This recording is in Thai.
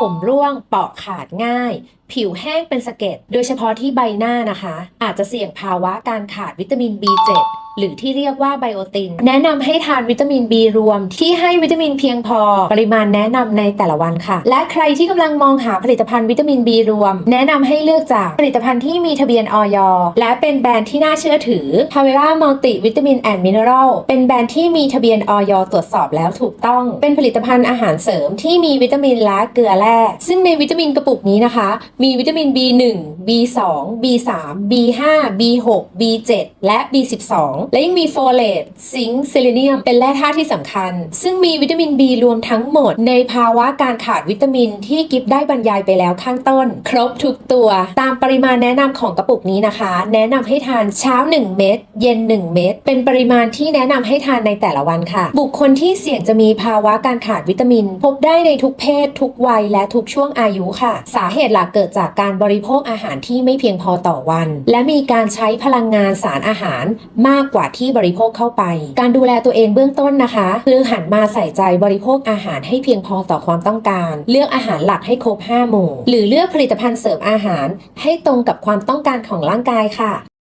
ผมร่วงเปาะขาดง่าย ผิวแห้งเป็นสะเก็ด โดยเฉพาะที่ใบหน้านะคะ อาจจะเสี่ยงภาวะการขาดวิตามิน B7 หรือที่เรียกว่าไบโอติน แนะนำให้ทานวิตามิน B รวม ที่ให้วิตามินเพียงพอ ปริมาณแนะนำในแต่ละวันค่ะ และใครที่กำลังมองหาผลิตภัณฑ์วิตามิน B รวม แนะนำให้เลือกจากผลิตภัณฑ์ที่มีทะเบียนออยและเป็นแบรนด์ที่น่าเชื่อถือ p a v e r a Multi Vitamin and Mineral เป็นแบรนด์ที่มีทะเบียนออยตรวจสอบแล้วถูกต้อง เป็นผลิตภัณฑ์อาหารเสริมที่มีวิตามินและเกลือแร่ซึ่งในวิตามินกระปุกนี้นะคะ มีวิตามิน B1 B2 B3 B5 B6 B7 และ B12 และยังมีโฟเลตซิงค์เซเลเนียม เป็นแร่ธาตุที่สำคัญ ซึ่งมีวิตามิน B รวมทั้งหมด ในภาวะการขาดวิตามินที่กิฟได้บรรยายไปแล้วข้างต้น ครบทุกตัว ตามปริมาณแนะนำของกระปุกนี้นะคะ แนะนำให้ทานเช้า 1 เม็ด เย็น 1 เม็ดเป็นปริมาณที่แนะนำให้ทานในแต่ละวันค่ะ บุคคลที่เสี่ยงจะมีภาวะการขาดวิตามิน พบได้ในทุกเพศ ทุกวัยและทุกช่วงอายุค่ะ สาเหตุหลักเกิดจากการบริโภคอาหารที่ไม่เพียงพอต่อวัน และมีการใช้พลังงานสารอาหารมากกว่าที่บริโภคเข้าไป การดูแลตัวเองเบื้องต้นนะคะ คือหันมาใส่ใจบริโภคอาหารให้เพียงพอต่อความต้องการ เลือกอาหารหลักให้ครบ5หมู่ หรือเลือกผลิตภัณฑ์เสริมอาหาร ให้ตรงกับความต้องการของร่างกายค่ะ